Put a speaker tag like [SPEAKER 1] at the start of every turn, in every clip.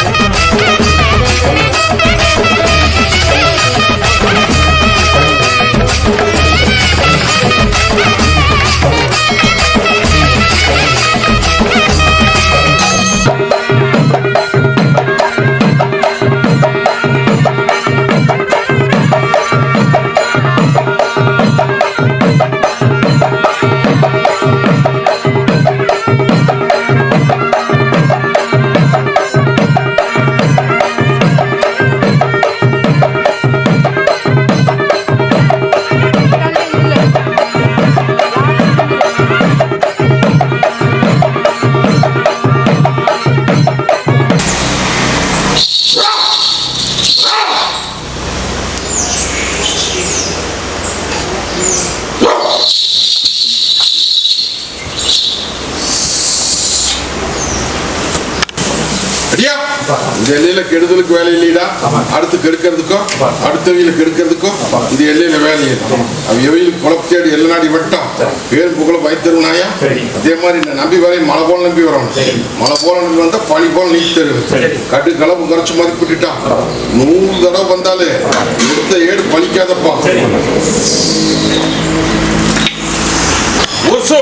[SPEAKER 1] அடியா அடுத்தவையில கெடுக்கிறதுக்கும் இந்த எல்லையில வேலை இல்லை அவன் எவையில் குழப்பத்தேடு எல்லை நாடி வட்டம். பேர் புகழ வைத்தருனாயா அதே மாதிரி இந்த நம்பி வரை மழை போல நம்பி வரணும் மழை போல நம்பி வந்தா பனி போல நீக்கி தருவேன் கட்டு கலப்பு குறைச்சு மதிப்பிட்டுட்டான் நூறு தடவை வந்தாலே எடுத்த ஏடு பலிக்காதப்பா உர்சு.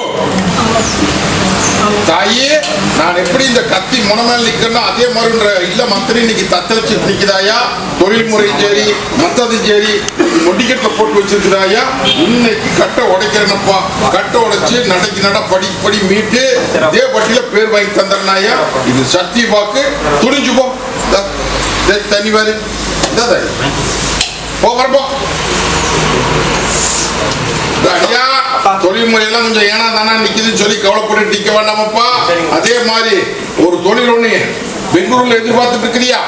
[SPEAKER 1] தாயே நான் எப்படி இந்த கத்தி முனமேல் நிக்கணும் அதே மாதிரின்ற இல்ல மந்திரி இன்னைக்கு தத்தளிச்சு நிக்குதாயா? தொழில் முறையும் சரி மத்ததும் சரி இன்னைக்கு போட்டு வச்சிருக்கிறாயா இன்னைக்கு கட்டை உடைக்கிறேனப்பா. கட்டை உடைச்சு நடக்கு நட படி படி மீட்டு இதே பட்டியல பேர் வாங்கி தந்துடுறாயா இது சக்தி வாக்கு. துணிஞ்சு போ. தனி வேறு போ வரப்போ ஐயா. தொழில் முறையெல்லாம் கொஞ்சம் ஏனா தானா நிக்குதுன்னு சொல்லி கவலைப்பட்டு நிக்க வேண்டாமப்பா அதே மாதிரி ஒரு தொழில் ஒண்ணு பெங்களூர்ல எதிர்பார்த்துட்டு இருக்கிறியா.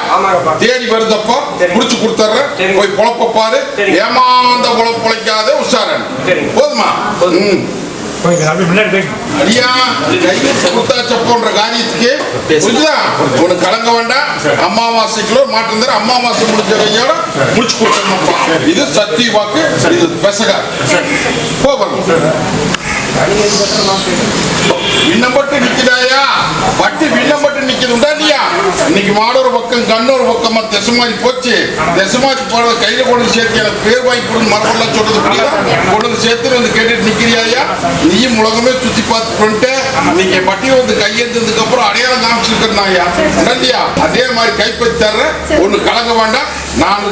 [SPEAKER 1] தேடி வருதப்பா. முடிச்சு கொடுத்துட்றேன்
[SPEAKER 2] சரி.
[SPEAKER 1] போய் பொழப்ப பாரு. ஏமாந்த பொழப்பு பொழைக்காத உஷாரன். போதுமா
[SPEAKER 2] போதும்.
[SPEAKER 1] ம் காரியத்துக்கு. புரிஞ்சுதா? உனக்கு கலங்க வேண்டாம். அமாவாசைக்குள்ள மாற்றம் தர அமாவாசை முடிஞ்ச கையோட முடிச்சு கொடுத்துருமாப்பா இது சக்தி வாக்கு இது பெசகா. போகணும் விண்ணப்பட்டு நிக்கிறாயா பட்டு விண்ணப்பட்டு நிக்கிறதுண்டா இல்லையா இன்னைக்கு மாடொரு பக்கம் கண்ணொரு பக்கமா திசமாரி போச்சு. திசமாரி போறத கையில கொண்டு சேர்த்து எனக்கு பேர் வாங்கி கொடுன்னு மரபெல்லாம் சொல்றது புரியுதா? கொண்டு சேர்த்து வந்து கேட்டுட்டு நிக்கிறியாயா? நீயும் உலகமே சுத்தி பார்த்து வந்துட்டு இன்னைக்கு பட்டி வந்து கையெழுந்ததுக்கு அப்புறம் அடையாளம் காமிச்சிருக்கிறனாயா இல்லையா அதே மாதிரி கைப்பற்றி தர்ற ஒண்ணு கலங்க வேண்டாம். நான்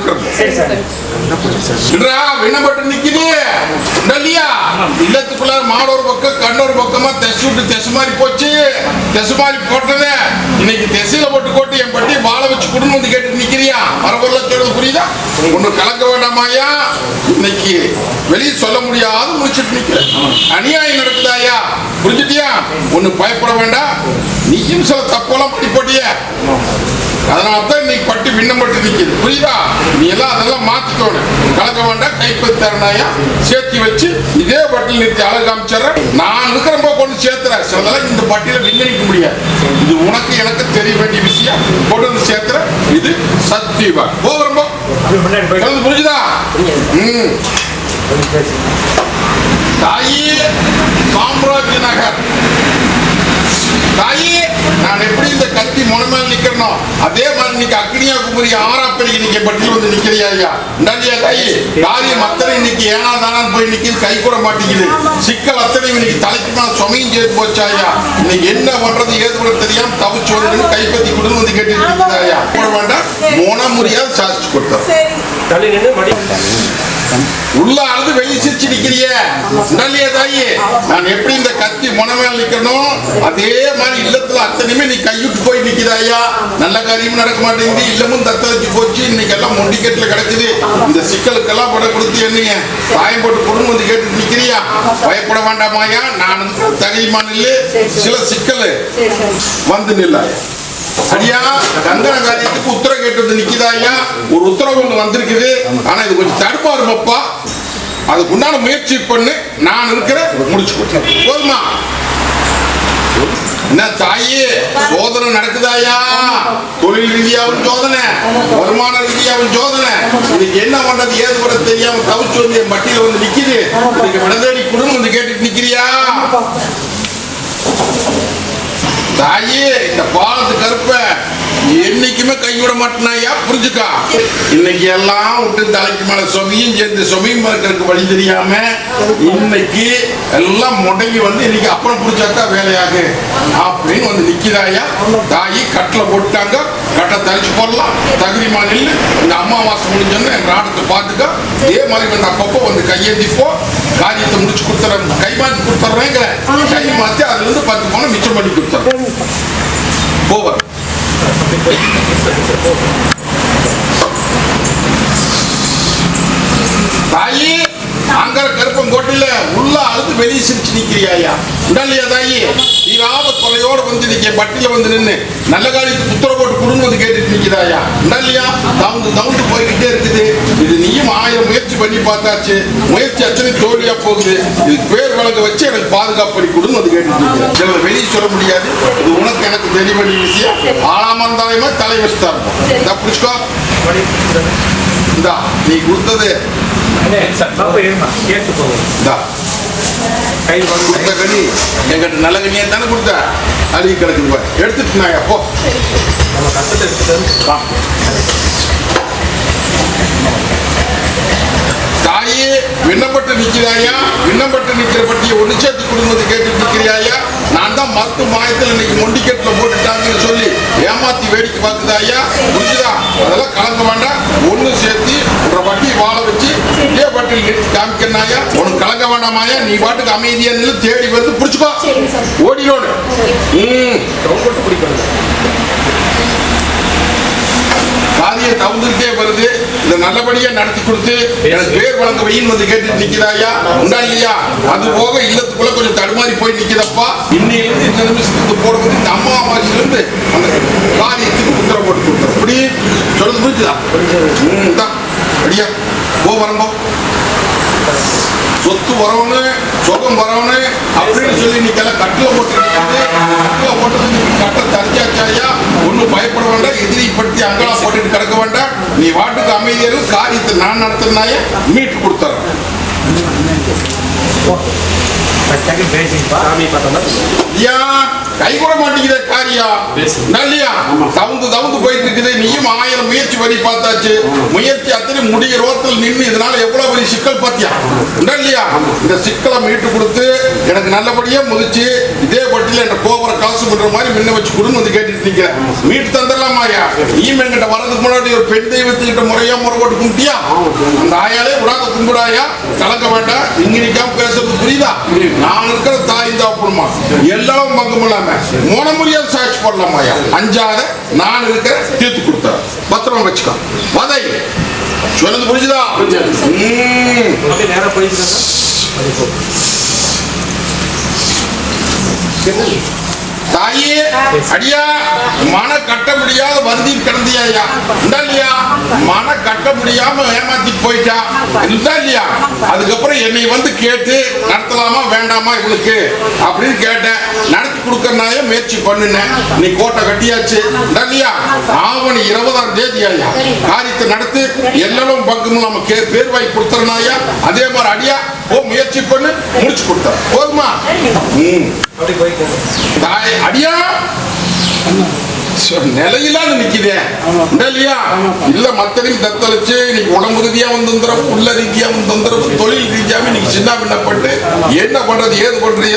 [SPEAKER 1] விண்ணப்பட்டு நிக்குது. இல்லையா? இல்லத்துக்குள்ள மாடொரு பக்கம் கண்ணொரு பக்கமா தெசு விட்டு தெசு மாதிரி போச்சு. தெசு மாதிரி போட்டதே இன்னைக்கு தெசையில போட்டு போட்டு என் பட்டி வாழ வச்சு குடும்பம் வந்து கேட்டு நிக்கிறியா? மரபொருள சொல்றது புரியுதா? ஒண்ணு கலக்க வேண்டாமாயா இன்னைக்கு வெளியே சொல்ல முடியாத முடிச்சிட்டு நிக்கிறேன். அநியாயம் நடக்குதாயா புரிஞ்சுட்டியா? ஒண்ணு பயப்பட வேண்டாம். நீயும் சில தப்பெல்லாம் பண்ணி போட்டிய. அதனால தான் இன்னைக்கு பட்டு விண்ணப்பட்டு நிற்கிது புரியுதா? நீ எல்லாம் அதெல்லாம் மாத்திக்கணும் கலக்க வேண்டாம் கைப்பற்றி தரணாயா? சேர்த்து வச்சு இதே பட்டில் நிறுத்தி அழகு காமிச்சிடறேன். நான் இருக்கிறப்ப கொண்டு சேர்த்துறேன். சிலதெல்லாம் இந்த பட்டியல விண்ணப்பிக்க முடியாது. இது உனக்கு எனக்கு தெரிய வேண்டிய விஷயம். கொண்டு வந்து சேர்த்துறேன். இது சத்தியவா போகிறப்போ புரிஞ்சுதா? ம். தாயே சாம்ராஜ்ய நகர். தாயி நான் எப்படி இந்த கத்தி முனமேல் நிக்கிறனோ அதே மாதிரி இன்னைக்கு அக்னியா குமரி ஆறாப்படி நிக்க பட்டியல் வந்து நிக்கிறியா ஐயா? நன்றியா தாயி காரியம் அத்தனை இன்னைக்கு ஏனா தானான்னு போய் நிக்குது கை கூட மாட்டேங்குது சிக்கல் அத்தனை இன்னைக்கு தலைக்கு மேல சுமையும் சேர்த்து போச்சா ஐயா? இன்னைக்கு என்ன பண்றது ஏது கூட தெரியாம தவிச்சு வந்து கைப்பத்தி கொடுன்னு வந்து கேட்டு ஐயா. கூட வேண்டாம். மோன முடியாது சாதிச்சு கொடுத்தேன்
[SPEAKER 2] தள்ளி நின்று
[SPEAKER 1] உள்ள அழுது வெளியே சிரிச்சு நிக்கிறியே. நல்லிய தாயி நான் எப்படி இந்த கத்தி முனமேல் நிக்கணும் அதே மாதிரி இல்லத்துல அத்தனையுமே நீ கைவிட்டு போய் நிக்கிறாயா நல்ல காரியமும் நடக்க மாட்டேங்குது இல்லமும் தத்தளிச்சு போச்சு. இன்னைக்கு எல்லாம் மொண்டிக்கெட்டுல கிடைக்குது. இந்த சிக்கலுக்கெல்லாம் பட கொடுத்து என்னைய சாயம் போட்டு குடும்பம் வந்து கேட்டு நிக்கிறியா? பயப்பட வேண்டாமாயா நான் தகையுமான சில சிக்கல் வந்து நில்லாயா சரியா? கங்கண காரியத்துக்கு உத்தரவு கேட்டு வந்து நிக்குதாயா ஒரு உத்தரவு ஒண்ணு வந்திருக்குது. ஆனா இது கொஞ்சம் தடுப்பா இருப்பப்பா அதுக்கு உண்டான முயற்சி பண்ணு. நான் இருக்கிறேன் முடிச்சு கொடுத்தேன் போதுமா? என்ன தாயே? சோதனை நடக்குதாயா தொழில் ரீதியாவும் சோதனை. வருமான ரீதியாவும் சோதனை. இதுக்கு என்ன பண்றது? ஏது பண்ண தெரியாம தவிச்சு வந்து என் வந்து நிக்குது. இன்னைக்கு விடதேடி குடும்பம் வந்து கேட்டுட்டு நிக்கிறியா? தாயே இந்த பாலத்து கருப்பை. என்னைக்குமே கைவிட மாட்டேனாயா புரிஞ்சுக்கா? இன்னைக்கு எல்லாம் விட்டு தலைக்கு மேல சொவியும் சேர்ந்து சொவியும் பார்க்கறதுக்கு வழி தெரியாம இன்னைக்கு எல்லாம் முடங்கி வந்து இன்னைக்கு அப்புறம் புரிஞ்சாக்கா வேலையாகு. அப்படின்னு வந்து நிக்கிறாயா தாயி கட்டில போட்டாங்க கட்டை தரிச்சு போடலாம். தகுதி மாநில இந்த அமாவாசை முடிஞ்சோன்னு என் ஆடத்தை பார்த்துக்க. இதே மாதிரி வந்து அப்பப்போ வந்து கையேந்தி காரியத்தை முடிச்சு கொடுத்துறேன். கை மாற்றி கொடுத்துட்றேங்கிற கை மாற்றி அதுலேருந்து பத்து பணம் மிச்சம் பண்ணி கொடுத்துறேன். போவர் தாயி அங்க கருப்பம் கோட்டையில உள்ள அழுது வெளியே சிரிச்சு நிக்கிறியா உடல்லையா தீராத கொலையோட வந்து நிக்க பட்டில வந்து நின்னு நல்ல காரியத்துக்கு புத்திர போட்டு குடும்பம் வந்து கேட்டுட்டு நிக்கிறாயா உடல்லையா? தவுந்து தவுந்து போய்கிட்டே இருக்குது. இது நீயும் ஆயிரம் முயற்சி பண்ணி பார்த்தாச்சு. முயற்சி அத்தனை தோல்வியா போகுது. இதுக்கு பேர் வழங்க வச்சு எனக்கு பாதுகாப்பு பண்ணி கொடுன்னு வந்து கேட்டுட்டு நிக்கிறேன். சிலர் வெளியே சொல்ல முடியாது. இது உனக்கு எனக்கு தெரிய வேண்டிய விஷயம் ஆளாம இருந்தாலுமே தலை வச்சுதான் இருக்கும். இந்தா பிடிச்சுக்கோ. இந்தா நீ கொடுத்தது.
[SPEAKER 2] கேட்டு போவோம்.
[SPEAKER 1] இந்தா.
[SPEAKER 2] கையில் வந்து
[SPEAKER 1] கொடுத்த கனி. எங்கிட்ட நல்ல கனியா தானே கொடுத்தா? அழுகி கிடக்குது பாரு. எடுத்துட்டு நான் எப்போ
[SPEAKER 2] நம்ம கஷ்டத்தை எடுத்துட்டு
[SPEAKER 1] தாயே விண்ணப்பட்டு நிற்கிறாயா? விண்ணப்பட்டு நிற்கிற பற்றிய ஒன்று சேர்த்து குடும்பத்தை கேட்டு நிற்கிறாயா நான் தான் மருத்து மாயத்தில் இன்னைக்கு மொண்டிக்கெட்டில் போட்டுட்டாங்கன்னு சொல்லி ஏமாத்தி வேடிக்கை பார்க்குதாயா புரிஞ்சுதா? அதெல்லாம் கலக்க வேண்டாம். ஒண்ணு சேர்த்து உன்ற பட்டி வாழ வச்சு இதே பட்டியில் நிறுத்தி காமிக்கணாயா உனக்கு கலக்க வேண்டாமாயா நீ பாட்டுக்கு அமைதியா நின்று தேடி வந்து பிடிச்சுக்கோ. ஓடினோடு ம். காரியம் தவுந்துட்டே வருது. இதை நல்லபடியா நடத்தி கொடுத்து எனக்கு பேர் வழங்க வையின்னு வந்து கேட்டு நிக்கிறாயா உண்டா இல்லையா? அது போக இல்லத்துக்குள்ள கொஞ்சம் தடுமாறி போய் நிக்கிறப்பா இன்னையிலிருந்து இந்த நிமிஷத்துக்கு போடும்போது இந்த அம்மா அம்மாச்சிலிருந்து அந்த காரியத்துக்கு உத்தரவு போட்டு கொடுத்தோம். அப்படி சொல்றது புரிஞ்சுதா? அப்படியா போ வரம்போ. சொத்து வரவனு சொகம் வரவனு அப்படின்னு சொல்லி நீக்கெல்லாம் கட்டில போட்டு நிக்குது. கட்டில போட்டது நீ கட்டை தரிச்சாச்சாயா? ஒன்றும் பயப்பட வேண்டாம் எதிரி படுத்தி அங்கலா போட்டுட்டு கிடக்க வேண்டாம். நீ வாட்டுக்கு அமைதியாக காரியத்தை நான் நடத்தினாய மீட்டு கொடுத்துறேன்.
[SPEAKER 2] பேசிங் சாமி பார்த்தோம்னா?
[SPEAKER 1] ஐயா! கை கூட மாட்டேங்குதே காரியம் நல்லியா? தவுந்து தவுந்து போயிட்டு இருக்குது நீயும் ஆயிரம் முயற்சி பண்ணி பார்த்தாச்சு முயற்சி அத்தனை முடிய ரோத்தில் நின்று இதனால எவ்வளவு பெரிய சிக்கல் பாத்தியா இல்லையா இந்த சிக்கலை மீட்டு கொடுத்து எனக்கு நல்லபடியா முதிச்சு இதே பட்டியல என்ற கோபுர காசு பண்ற மாதிரி முன்ன வச்சு கொடுன்னு வந்து கேட்டுட்டு நிக்கிறேன். மீட்டு தந்துடலாமாயா நீயும் என்கிட்ட வர்றதுக்கு முன்னாடி ஒரு பெண் தெய்வத்துக்கிட்ட முறையா முறை போட்டு கும்பிட்டியா? அந்த ஆயாலே விடாத கும்பிடாயா? கலக்க வேண்டாம். இங்க நிக்காம பேசுறது புரியுதா? நான் இருக்கிற தாய் தாப்புமா எல்லாம் பங்கும் இல்லாம. மோன முடியாத சாட்சி போடலாமாயா அஞ்சாத நான் இருக்கிற தீர்த்து கொடுத்தேன் பத்திரம் வச்சுக்கோ. வதை. சொன்னது புரிஞ்சுதா? ம்.
[SPEAKER 2] அப்படியே நேரா போயிட்டு
[SPEAKER 1] தாயே அடியா மன கட்ட முடியாத வந்தியில் கிடந்தியா இல்லையா? மன கட்ட முடியாம ஏமாத்தி போயிட்டா? இருந்தா இல்லையா? அதுக்கப்புறம் என்னை வந்து கேட்டு நடத்தலாமா வேண்டாமா இவளுக்கு? அப்படின்னு கேட்டேன். நடத்தி கொடுக்கறனாய முயற்சி பண்ணினேன். நீ கோட்டை கட்டியாச்சு. இல்லையா? ஆவணி இருபதாம் தேதி ஐயா காரியத்தை நடத்து எல்லாரும் பக்கம் நம்ம கே பேர் வாங்கி கொடுத்துறனாயா? அதே மாதிரி அடியா ஓ முயற்சி பண்ணு முடிச்சு கொடுத்தேன் போதுமா? ம்.
[SPEAKER 2] அப்படி
[SPEAKER 1] தாய் அடியா? நிலையில்லாத நிக்குதே. இல்லையா? இல்ல மத்தனையும் தத்தளிச்சு இன்னைக்கு உடம்பு ரீதியா வந்து உள்ள ரீதியா வந்து தொழில் ரீதியாம இன்னைக்கு சின்ன பின்னப்பட்டு என்ன பண்றது ஏது பண்றது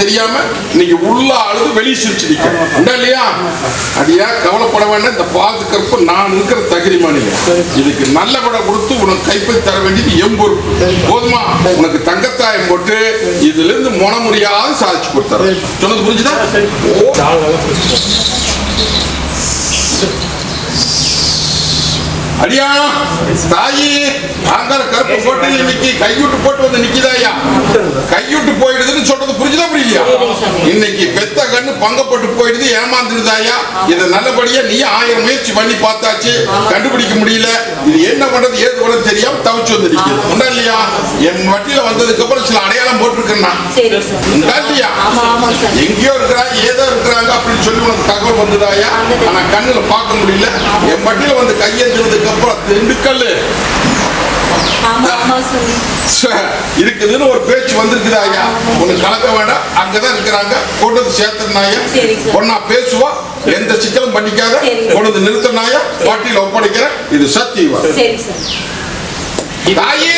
[SPEAKER 1] தெரியாம இன்னைக்கு உள்ள அழுது வெளியே சிரிச்சு உண்டா இல்லையா? அடியா கவலைப்பட வேண்டாம் இந்த பாது கற்பு நான் இருக்கிற தகுதி மாநில இதுக்கு நல்ல விட கொடுத்து உனக்கு கைப்பற்றி தர வேண்டியது எம்பொறுப்பு போதுமா? உனக்கு தங்கத்தாயம் போட்டு இதுல இருந்து முன முடியாத சாதிச்சு கொடுத்தாரு சொன்னது புரிஞ்சுதா? ஓ
[SPEAKER 2] நாலு நல்லா பிடிச்சிட்டோம்
[SPEAKER 1] அடியா தாயி ஆங்கார கருப்பு போட்டு இன்னைக்கு கையூட்டு போட்டு வந்து நிக்குதாயா கையூட்டு போயிடுதுன்னு சொல்றது புரிஞ்சுதா புரியலையா? இன்னைக்கு பெத்த கண்ணு பங்கப்பட்டு போயிடுது ஏமாந்துடுதாயா இதை நல்லபடியா நீ ஆயிரம் முயற்சி பண்ணி பார்த்தாச்சு. கண்டுபிடிக்க முடியல. இது என்ன பண்றது? ஏது பண்றது தெரியாம தவிச்சு வந்து நிக்குது உண்டா இல்லையா? என் வட்டியில வந்ததுக்கு அப்புறம் சில அடையாளம் போட்டிருக்கேன் நான்.
[SPEAKER 3] சரி சார்.
[SPEAKER 1] உண்டா இல்லையா எங்கேயோ இருக்கிறாங்க ஏதோ இருக்கிறாங்க அப்படின்னு சொல்லி உனக்கு தகவல் வந்ததாயா ஆனா கண்ணுல பார்க்க முடியல. என் பட்டியல வந்து கையெழுந்ததுக்கு அப்புறம் திண்டுக்கல் இருக்குதுன்னு ஒரு பேச்சு வந்திருக்குது ஐயா. உனக்கு கலக்க வேண்டாம். அங்கதான் இருக்கிறாங்க. கொண்டு வந்து சேர்த்துனாயா
[SPEAKER 3] சரி, சார்.
[SPEAKER 1] ஒன்னா பேசுவா எந்த சிக்கலும் பண்ணிக்காத. கொண்டு வந்து நிறுத்தினாயா பாட்டியில ஒப்படைக்கிறேன். இது
[SPEAKER 3] சார்
[SPEAKER 1] தாயே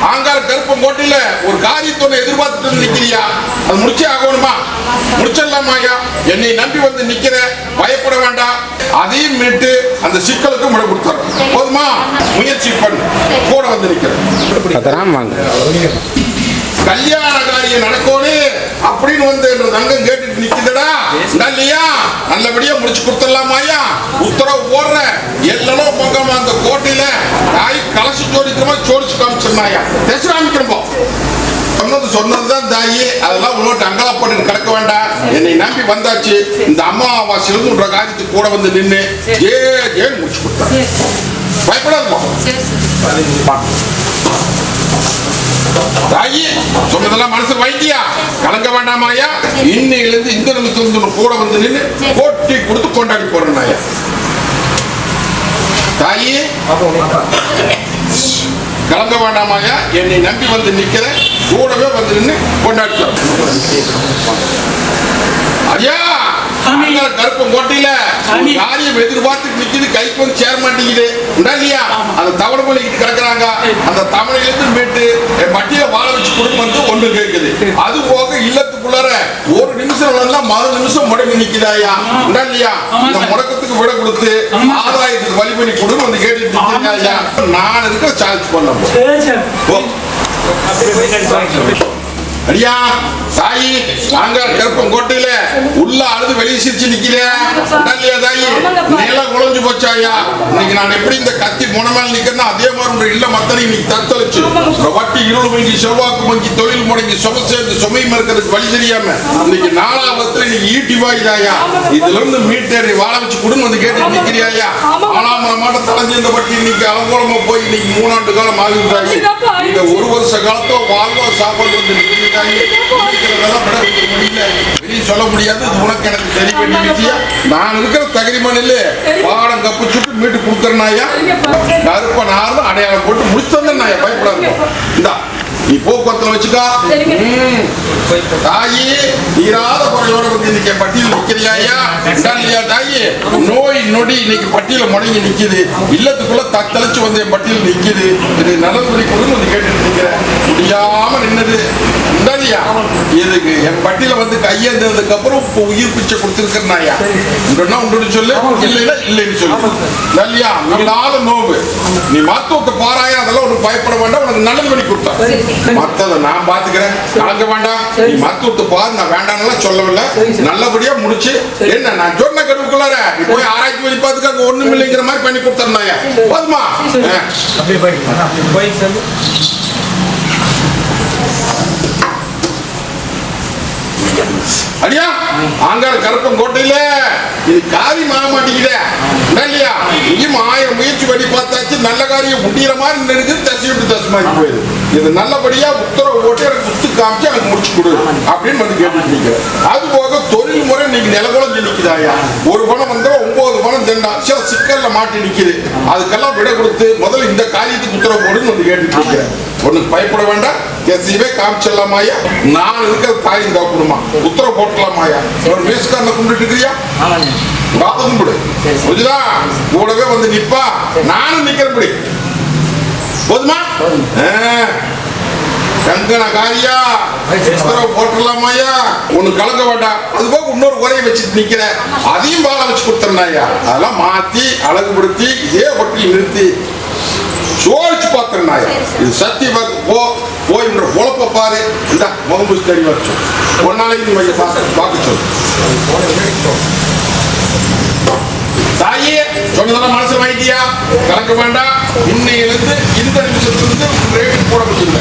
[SPEAKER 1] ஆங்கார கருப்பம் கோட்டையில ஒரு காரியத்தொன்னு எதிர்பார்த்துட்டு நிக்கிறியா? அது முடிச்சே ஆகணுமா? முடிச்சிடலாமா ஐயா? என்னை நம்பி வந்து நிக்கிற பயப்பட வேண்டாம். அதையும் மீட்டு அந்த சிக்கலுக்கு முறை கொடுத்துறேன் போதுமா? முயற்சி பண்ணு. கூட வந்து நிக்கிறேன். கல்யாண காரியம் நடக்கணும் அப்படின்னு வந்து என்ற தங்கம் கேட்டுட்டு நிக்குதுடா. இல்லையா நல்லபடியா முடிச்சு கொடுத்துடலாமாயா உத்தரவு போடுற. எல்லாம் பக்கம் அந்த கோட்டையில தாய் கலசி ஜோடிக்கிறமா ஜோடிச்சு காமிச்சிருந்தாயா தெசு காமிக்கிறப்போ சொன்னது சொன்னதுதான் தாயி. அதெல்லாம் உன்னோட்டு அங்கலாப்பட்டு கிடக்க வேண்டாம். என்னை நம்பி வந்தாச்சு. இந்த அம்மாவாசையிலிருந்து காரியத்துக்கு கூட வந்து நின்று ஏ ஏன் முடிச்சு கொடுத்தா
[SPEAKER 3] சரி.
[SPEAKER 1] பயப்படாதுமா தாயி சொன்னதெல்லாம் மனசு வைத்தியா? கலங்க வேண்டாமாயா இன்னையிலிருந்து இந்த நிமிஷம் கூட வந்து நின்று போட்டி கொடுத்து கொண்டாடி போறேன் தாயி கலங்க வேண்டாமாயா என்னை நம்பி வந்து நிக்கிற கூடவே வந்து நின்று கொண்டாடி ஐயா கருப்பு கோட்டையில காரியம் எதிர்பார்த்து நிக்குது. கைக்கு வந்து சேர மாட்டேங்குது இல்லையா அந்த தவணை பண்ணிக்கிட்டு கிடக்குறாங்க. அந்த தவணையிலிருந்து மீட்டு என் பட்டியல வாழ வச்சு கொடுத்து ஒண்ணு கேட்குது. அது போக இல்லத்துக்குள்ளார ஒரு நிமிஷம் எல்லாம் மறு நிமிஷம் முடங்கி நிக்குதாயா? இல்லையா? இந்த முடக்கத்துக்கு விட கொடுத்து ஆதாயத்துக்கு வழி பண்ணி கொடுன்னு வந்து கேட்டுட்டு நான் இருக்க சார்ஜ் பண்ண போ. அடியா தாயி அங்க கருப்பம் கோட்டையில உள்ள அழுது வெளியே சிரிச்சு நிக்கிறேன் தாயி? நிலம் குழஞ்சு போச்சாயா இன்னைக்கு நான் எப்படி இந்த கத்தி முனமேல நிக்கிறேன்னா அதே மாதிரி இல்ல மத்தனை இன்னைக்கு தத்தளிச்சு வட்டி இருள் மங்கி செவ்வாக்கு மங்கி தொழில் முடங்கி சும சேர்ந்து சுமை மறுக்கிறதுக்கு வழி தெரியாம இன்னைக்கு நாலாவத்துல இன்னைக்கு ஈட்டி வாய்தாயா இதுல இருந்து மீட்டேறி வாழ வச்சு குடும்பம் வந்து கேட்டு நிக்கிறியாயா? ஆளாமர மாட்டம் தலைஞ்சு இந்த வட்டி இன்னைக்கு அலங்கோலமா போய் இன்னைக்கு மூணாண்டு காலம் ஆகிட்டாங்க இந்த ஒரு வருஷ காலத்தோ வாழ்வோ சாப்பாடு வந்து விட முடியல. வெளியே சொல்ல முடியாது. உனக்கு எனக்கு சரி பண்ணி நான் இருக்கிற தகுதி மண்ணில் பாடம் கப்பு சுட்டு மீட்டு கொடுக்குறேனாயா கருப்ப நார்னு அடையாளம் போட்டு முடிச்சு வந்தேன் நாயா பயப்படாது இந்தா. நீ போக்குவரத்துல வச்சுக்கா. தாயி தீராத குறையோட வந்து இன்னைக்கு பட்டியல் நிக்கிறியாயா இல்லையா தாயி. நோய் நொடி இன்னைக்கு பட்டியல முடங்கி நிக்குது. இல்லத்துக்குள்ள தத்தளிச்சு வந்து என் பட்டியல் நிக்குது. இது நலன்புரி கொடுன்னு வந்து கேட்டுட்டு நிக்கிறேன் முடியாம நின்னது. உண்டாலியா இதுக்கு என் பட்டியல வந்து கையேந்ததுக்கு அப்புறம் இப்போ உயிர் பிச்சை கொடுத்துருக்கேன்னாயா உண்டுன்னா உண்டு சொல்லு. இல்லைன்னா இல்லைன்னு சொல்லு. இல்லையா இல்லாத நோவு நீ மருத்துவத்தை பாராயா அதெல்லாம் உனக்கு பயப்பட வேண்டாம். உனக்கு நல்லது பண்ணி கொடுத்தா. மத்தத நான் பாத்துக்கிறேன். கலங்க வேண்டாம். நீ மருத்துவத்தை பாரு நான் வேண்டாம்லாம் சொல்லவில்லை. நல்லபடியா முடிச்சு. என்ன நான் சொன்ன கடுவுக்குள்ளார? நீ போய் ஆராய்ச்சி பண்ணி பார்த்துக்க அங்க ஒண்ணும் இல்லைங்கிற மாதிரி பண்ணி கொடுத்தேன்னாயா போதுமா? அடியா ஆங்கார கருப்பம் கோட்டையில. இது காரியம் ஆக மாட்டேங்குதே இல்லையா? இங்கேயும் ஆயிரம் முயற்சி பண்ணி பார்த்தாச்சு. நல்ல காரியம் முடியிற மாதிரி இருக்குது தசி விட்டு தசமாக்கி போயிடுது இது நல்லபடியா உத்தரவு போட்டு எனக்கு குத்து காமிச்சு எனக்கு முடிச்சு கொடு அப்படின்னு வந்து கேட்டுட்டு நிக்கிறேன் அது போக தொழில் முறை இன்னைக்கு நிலகுலஞ்சு நிக்குதாயா ஒரு பணம் வந்தா ஒன்பது பணம் தெண்டா சில சிக்கல்ல மாட்டி நிக்குது. அதுக்கெல்லாம் விட கொடுத்து முதல்ல இந்த காரியத்துக்கு உத்தரவு போடுன்னு வந்து கேட்டுட்டு நிக்கிறேன் ஒண்ணுக்கு பயப்பட வேண்டாம். எஸ்இவே காமிச்சிடலாமாயா நான் இருக்கிற தாய் இந்த குடும்பம். உத்தரவு போட்டலாமாயா ஒரு மேஸ்காரனை கும்பிட்டு இருக்கிறியா?
[SPEAKER 2] ஆமாங்க.
[SPEAKER 1] காது கும்பிடு. புரியுதா கூடவே வந்து நிப்பா. நானும் நிக்கிறபடி போதுமா? ஆ. கங்கன காரியா போட்டுடலாமாயா ஒண்ணு கலங்க வேண்டாம். அது போக இன்னொரு உரையை வச்சுட்டு நிக்கிற அதையும் பால வச்சு கொடுத்துருந்தாயா அதெல்லாம் மாத்தி அழகுபடுத்தி இதே ஒட்டி நிறுத்தி சோழிச்சு பார்த்துருந்தாயா இது சத்தியமாக போ போய் என்ற பொழப்ப பாரு. இந்த முகம்பு தேடி வச்சு நாளைக்கு நீ பார்க்க பார்க்க சொல்லு தாயே சொன்னதெல்லாம் மனசு வாங்கிட்டியா கலக்க வேண்டாம். இன்னையிலிருந்து இந்த நிமிஷத்திலிருந்து ரேட்டு போட முடியல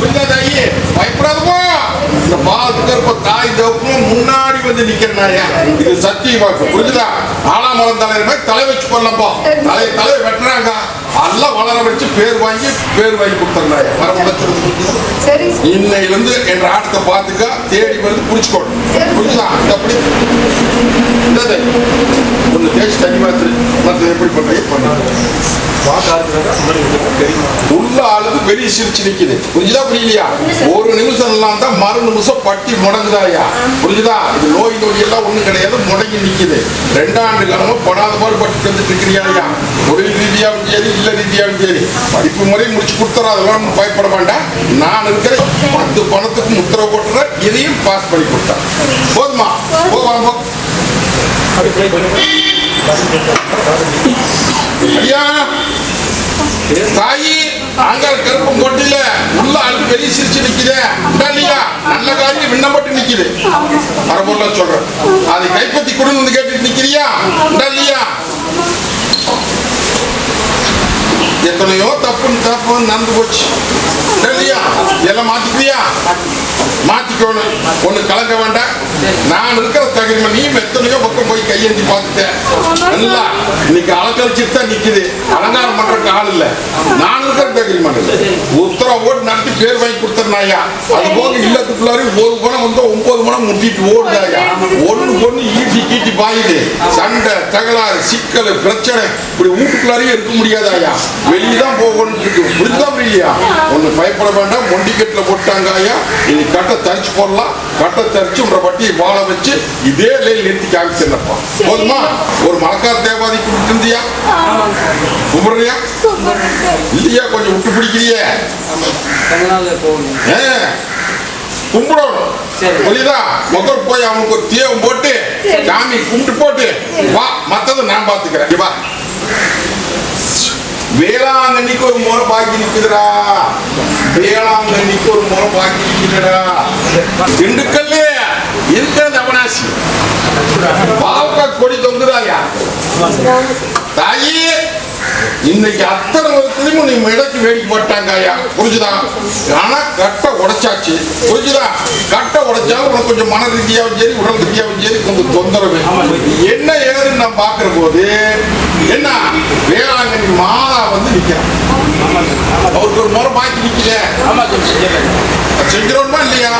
[SPEAKER 1] புரியுதா தாயே பயப்படாதப்போ. இந்த பால் தாய் தப்பும் முன்னாடி வந்து நிக்கிறனாயா? இது சத்தியமாக்கு. புரிஞ்சுதா? ஆலாமரம் தலைவர் மாதிரி தலை வச்சு கொள்ளப்போ தலை தலை வெட்டுறாங்க. எல்லாம் வளர வச்சு பேர் வாங்கி பேர் வாங்கி கொடுத்துருந்தாயா? வர முடிச்சு
[SPEAKER 4] சரி.
[SPEAKER 1] இன்னையிலிருந்து என்ற ஆட்டத்தை பார்த்துக்க தேடி வந்து புடிச்சுக்கோணும் புரிஞ்சுதா அப்படி கொஞ்சம் தேய்ச்சி தண்ணி மாத்திரு மற்ற எப்படி பண்ணுறீங்க பண்ணு. உள்ள ஆளுக்கு வெளியே சிரிச்சு நிக்குது. புரிஞ்சுதா புரியலையா? ஒரு நிமிஷம் எல்லாம் தான் மறு நிமிஷம் பட்டி முடங்குதாயா? புரிஞ்சுதா? இது நோய் நொடி எல்லாம் ஒண்ணும் கிடையாது முடங்கி நிக்குது. ரெண்டாண்டு காலமா படாத பாடு பட்டு வந்துட்டு இருக்கிறியா தொழில் ரீதியாவும் சரி இல்ல ரீதியாகவும் சரி. படிப்பு முறை முடிச்சு கொடுத்துறோம் அதெல்லாம் ஒண்ணும் பயப்பட வேண்டாம். நான் இருக்கிற பத்து பணத்துக்கும் உத்தரவு போட்டுறேன் இதையும் பாஸ் பண்ணி கொடுத்தேன். போதுமா? போவாங்க ஐயா தாயி ஆங்கால் கருப்பம் கொட்டில உள்ள அழுக்கு வெளியே சிரிச்சு நிக்குதே. இல்லையா நல்ல காரியம் விண்ணப்பட்டு நிக்குது. மரபொருள சொல்றேன். அதை கைப்பத்தி கொடுன்னு வந்து கேட்டுட்டு நிக்கிறியா? இல்லையா எத்தனையோ தப்புன்னு தப்பு நடந்து போச்சு. இல்லையா எல்லாம் மாத்திக்கிறியா? மாத்திக்கணும். ஒண்ணு கலங்க வேண்டாம். நான் இருக்கிற தகுதிமை நீ எத்தனையோ பக்கம் போய் கையேந்தி பார்த்துட்டேன். நல்லா. இன்னைக்கு அலக்கழிச்சிட்டு தான் நிக்குது. அலங்காரம் பண்றதுக்கு ஆள் இல்ல. நான் இருக்கிற தகுதிமை உத்தரவு ஓட்டு நடத்தி பேர் வாங்கி கொடுத்தனாயா அது போக இல்லத்துக்குள்ளாரி ஒரு பணம் வந்து ஒன்பது பணம் முட்டிட்டு ஓடுதாயா? ஒண்ணு பொண்ணு ஈட்டி கீட்டி பாயுது. சண்டை தகராறு சிக்கல் பிரச்சனை இப்படி வீட்டுக்குள்ளாரையும் இருக்க முடியாதாயா? வெளியே தான் போகணும்னு இருக்கு. புரிஞ்சுதான் இல்லையா ஒண்ணு பயப்பட வேண்டாம். மொண்டிக்கட்டுல போட்டாங்க ஐயா இது கட்டை தரிச்சு போடலாம். கட்டை தரிச்சு உன்ற பட்டியை வாழ வச்சு இதே லைன் நிறுத்தி காமிச்சிருந்தப்பா போதுமா? ஒரு மலக்கார் தேவாதி கும்பிட்டு இருந்தியா? கும்பிடுறியா இல்லையா? கொஞ்சம் விட்டு பிடிக்கிறியே. ஏ, கும்பிடணும்.
[SPEAKER 2] சரி.
[SPEAKER 1] புரியுதா? முதல் போய் அவனுக்கு ஒரு தீவம் போட்டு சாமி கும்பிட்டு போட்டு வா மத்ததை நான் பாத்துக்கிறேன் வா. வேளாங்கண்ணிக்கு ஒரு முறை பாக்கி நிக்குதுடா. வேளாங்கண்ணிக்கு ஒரு முறை பாக்கி நிக்குதுடா. திண்டுக்கல்ல இருக்கிறது அவனாசி பாவக்காய் கொடி தொங்குதாயா தாயி இன்னைக்கு அத்தனை வருஷத்துலயும் நீ மிடக்கு வேடிக்கை போட்டாங்க ஐயா. புரிஞ்சுதா? ஆனா கட்டை உடைச்சாச்சு. புரிஞ்சுதா? கட்டை உடைச்சாலும் உனக்கு கொஞ்சம் மன ரீதியாவும் சரி உடல் ரீதியாவும் சரி கொஞ்சம் தொந்தரவு. என்ன ஏதுன்னு நான் பாக்குற போது என்ன? வேளாங்கண்ணி மாதா வந்து நிக்கிறான். அவருக்கு ஒரு முறை பாக்கி நிக்கிறேன் செஞ்சிடணுமா இல்லையா?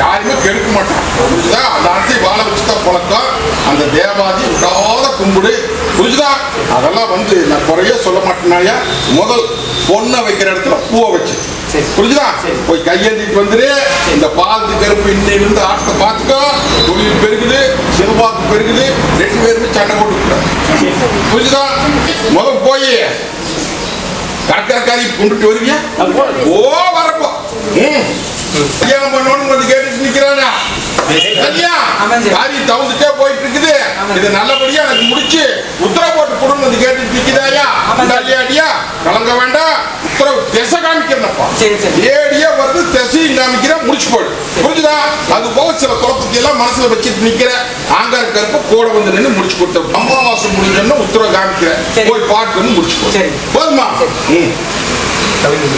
[SPEAKER 1] யாருமே கெடுக்க மாட்டான். புரிஞ்சுதா? அந்த அர்த்தத்தை வாழ வச்சுதான் பழக்கம். அந்த தேவாதி விடாத கும்பிடு. புரிஞ்சுதா? அதெல்லாம் வந்து நான் குறைய சொல்ல மாட்டேனாயா? முதல் பொண்ணை வைக்கிற இடத்துல பூவை வச்சு. புரிஞ்சுதா. போய் கையேந்திட்டு வந்துரு. இந்த பால் கருப்பு இன்னையிலிருந்து ஆட்டத்தை பார்த்துக்கோ. தொழில் பெருகுது செல்வாக்கு பெருகுது. ரெண்டு பேருமே சண்டை போட்டு புரிஞ்சுதா? முதல் போய். கடற்கரைக்காரி கொண்டுட்டு வருவியா? ஓ வரப்போ. கல்யாணம் பண்ணணும்னு வந்து கேட்டுட்டு நிக்கிறானா? சரியா. காரி தவுந்துட்டே. இது நல்லபடியா எனக்கு முடிச்சு உத்தரவு போட்டு கொடுன்னு வந்து கேட்டுட்டு நிக்குதாயா. இல்லையாடியா கலங்க வேண்டாம். உத்தரவு திசை
[SPEAKER 2] சரி.
[SPEAKER 1] ஏடியா வருது திசையும் காமிக்கிற முடிச்சு போடு. புரிஞ்சுதா? அது போக சில குழப்பத்தை எல்லாம் மனசுல வச்சுட்டு நிக்கிற ஆங்கார கருப்ப கூட வந்து நின்று முடிச்சு கொடுத்த அமாவாசை முடிஞ்சோன்னு உத்தரவு காமிக்கிற. போய் வந்து முடிச்சு. போதுமா?
[SPEAKER 2] கவிதை